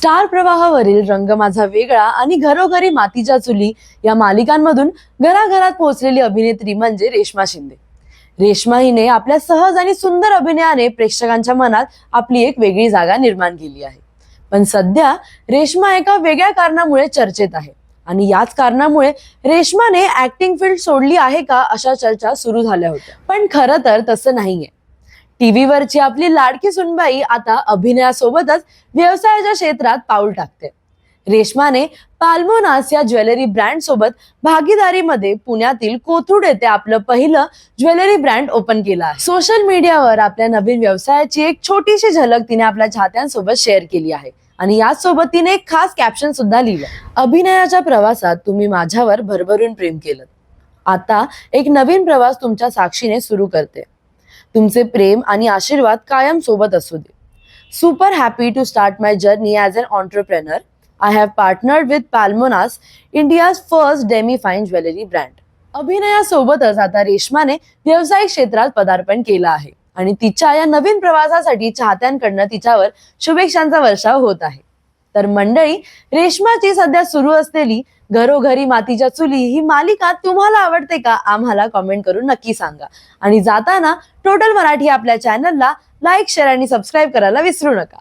Star प्रवाहावरील रंग माझा वेगळा आणि घरोघरी मातीच्या चुली या मालिकांमधून घराघरात पोहोचलेली अभिनेत्री म्हणजे रेश्मा शिंदे. रेश्मा हिने आपल्या सहज आणि सुंदर अभिनयाने प्रेक्षकांच्या मनात आपली एक वेगळी जागा निर्माण केली आहे. पण सध्या रेश्मा एका वेगळ्या कारणामुळे चर्चेत आहे आणि याच कारणामुळे रेश्माने ऍक्टिंग फील्ड सोडली आहे का अशा चर्चा सुरू झाल्या होत्या. पण खरं तर तसं नाहीये. टीव्हीवरची आपली लाडकी सुनबाई आता अभिनयासोबतच व्यवसायाच्या क्षेत्रात पाऊल टाकते. रेश्माने पाल्मोनास या ज्वेलरी ब्रँड सोबत भागीदारीमध्ये पुण्यातील कोथरूड येथे आपलं पहिलं ज्वेलरी ब्रँड ओपन केलं आहे. सोशल मीडियावर आपल्या नवीन व्यवसायाची एक छोटीशी झलक तिने आपल्या चाहत्यांसोबत शेअर केली आहे. आणि याचसोबत तिने एक खास कॅप्शन सुद्धा लिहिलं. अभिनयाच्या प्रवासात तुम्ही माझ्यावर भरभरून प्रेम केलं. आता एक नवीन प्रवास तुमच्या साक्षीने सुरू करते. तुमचे प्रेम आणि आशीर्वाद कायम सोबत असू दे. Super happy to start my journey as an entrepreneur I have partnered with Palmonas India's first demi fine jewellery brand अभिनयासोबतच आता रेश्माने व्यावसायिक क्षेत्रात पदार्पण केलं आहे. आणि तिच्या या नवीन प्रवासासाठी चाहत्यांकडनं तिच्यावर शुभेच्छांचा वर्षाव होत आहे. तर मंडळी रेशमाची सध्या सुरू असलेली घरोघरी मातीच्या चुली ही मालिका तुम्हाला आवडते का? आम्हाला कॉमेंट करून नक्की सांगा. आणि जाताना टोटल मराठी आपल्या चॅनलला लाईक शेअर आणि सबस्क्राईब करायला विसरू नका.